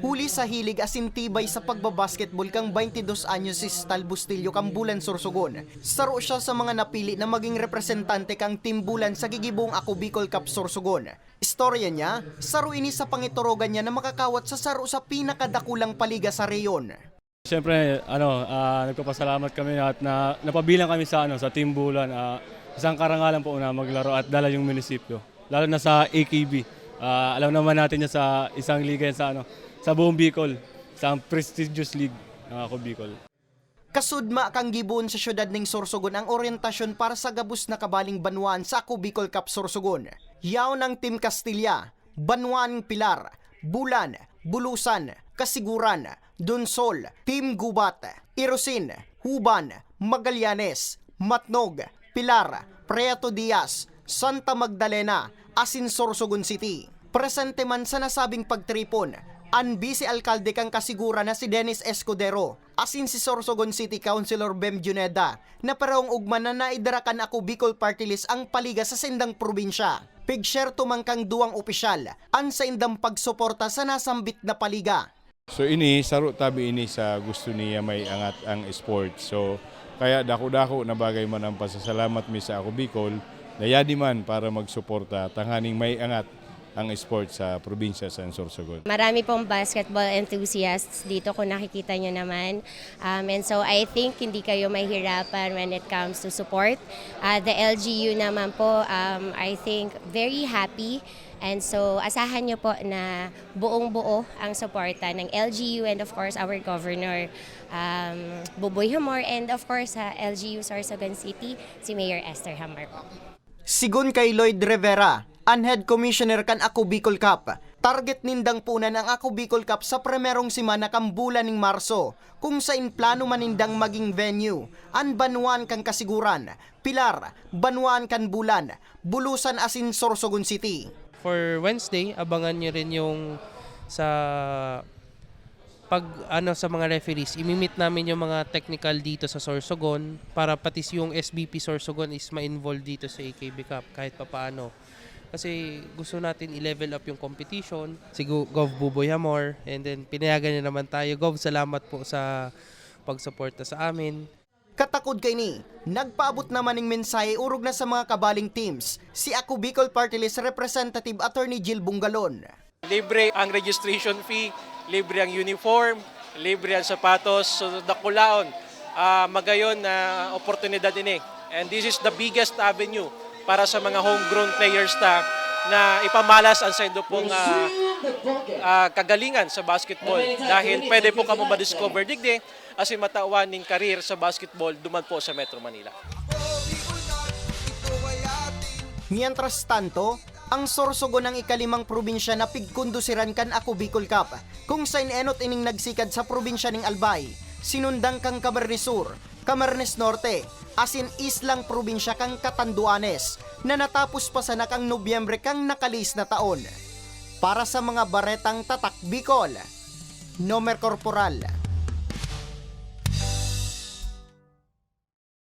Huli sa hilig asintibay sa pagbabasketball kang 22 anyos si Stal Bustillo kang Bulan Sorsogon. Saro siya sa mga napili na maging representante kang Team Bulan sa gigibong Ako Bicol Cup Sorsogon. Istorya niya, saro ini sa pangitorogan niya na makakawat sa saro sa pinakadakulang paliga sa reyon. Siyempre, ano, ah, nagpapasalamat kami at na napabilang kami sa ano sa Team Bulan. Ah, isang karangalan po na maglaro at dala yung munisipyo. Lalo na sa AKB. Ah, alam naman natin yan sa isang liga yan sa ano sa buong Bicol, isang prestigious league ng ako Bicol. Kasudma kang gibon sa syudad ng Sorsogon ang orientasyon para sa gabus na kabaling banwan sa Ako Bicol Cup Sorsogon. Yaw ng Team Castilla, Banwan Pilar, Bulan, Bulusan, Kasiguran, Dunsol, Team Gubat, Irosin, Huban, Magallanes, Matnog, Pilar, Preto Diaz, Santa Magdalena, Asin Sorsogon City. Presente man sa nasabing pagtripon, Anbi si alkalde kang kasigura na si Dennis Escudero, asin si Sorsogon City Councilor Bem Juneda, na parang ugman na naidarakan ako Bicol Party List ang paliga sa sindang probinsya. Pigshare tumangkang duwang opisyal, an sa indang pagsuporta sa nasambit na paliga. So ini saro tabi ini sa gusto niya may angat ang sport. So kaya dako-dako na bagay man ang pasasalamat mi sa ako Bicol, dayadi man para magsuporta tanghaning may angat ang sport sa probinsya sa Sorsogon. Marami pong basketball enthusiasts dito kung nakikita nyo naman. Um, and so I think hindi kayo mahirapan when it comes to support. Uh, the LGU naman po, um, I think very happy. And so asahan nyo po na buong buo ang suporta ng LGU and of course our Governor um, Buboy Hamor and of course sa LGU Sorsogon City, si Mayor Esther Hamor po. Sigun kay Lloyd Rivera, ang head commissioner kan Ako Bicol Cup. Target nindang punan ang Ako Bicol Cup sa primerong simana kang bulan ng Marso, kung sa plano manindang maging venue. An Banuan kang Kasiguran, Pilar, Banuan kan Bulan, Bulusan asin Sorsogon City. For Wednesday, abangan nyo rin yung sa pag ano sa mga referees, imimit namin yung mga technical dito sa Sorsogon para pati yung SBP Sorsogon is ma-involve dito sa AKB Cup kahit papaano. Kasi gusto natin i-level up yung competition. Si Gov Buboy Hamor and then pinayagan niya naman tayo. Gov, salamat po sa pagsuporta sa amin. Katakod kay ni, nagpaabot naman ng mensahe urog na sa mga kabaling teams, si Ako Bicol Party List Representative Attorney Jill Bungalon. Libre ang registration fee, libre ang uniform, libre ang sapatos. So dakulaon, ah, magayon na oportunidad ini. And this is the biggest avenue para sa mga homegrown players ta na ipamalas ang sa indo pong ah, ah, kagalingan sa basketball dahil pwede po kamo ma-discover digde as matawan ning karir sa basketball duman po sa Metro Manila. Mientras tanto, ang Sorsogon ng ikalimang probinsya na pigkundusiran kan Ako Bicol Cup, kung sa enot ining nagsikad sa probinsya ng Albay, sinundang kang Camarines Sur, Camarines Norte, asin islang probinsya kang Catanduanes, na natapos pa sa nakang Nobyembre kang nakalis na taon. Para sa mga baretang tatak Bicol, Nomer Corporal,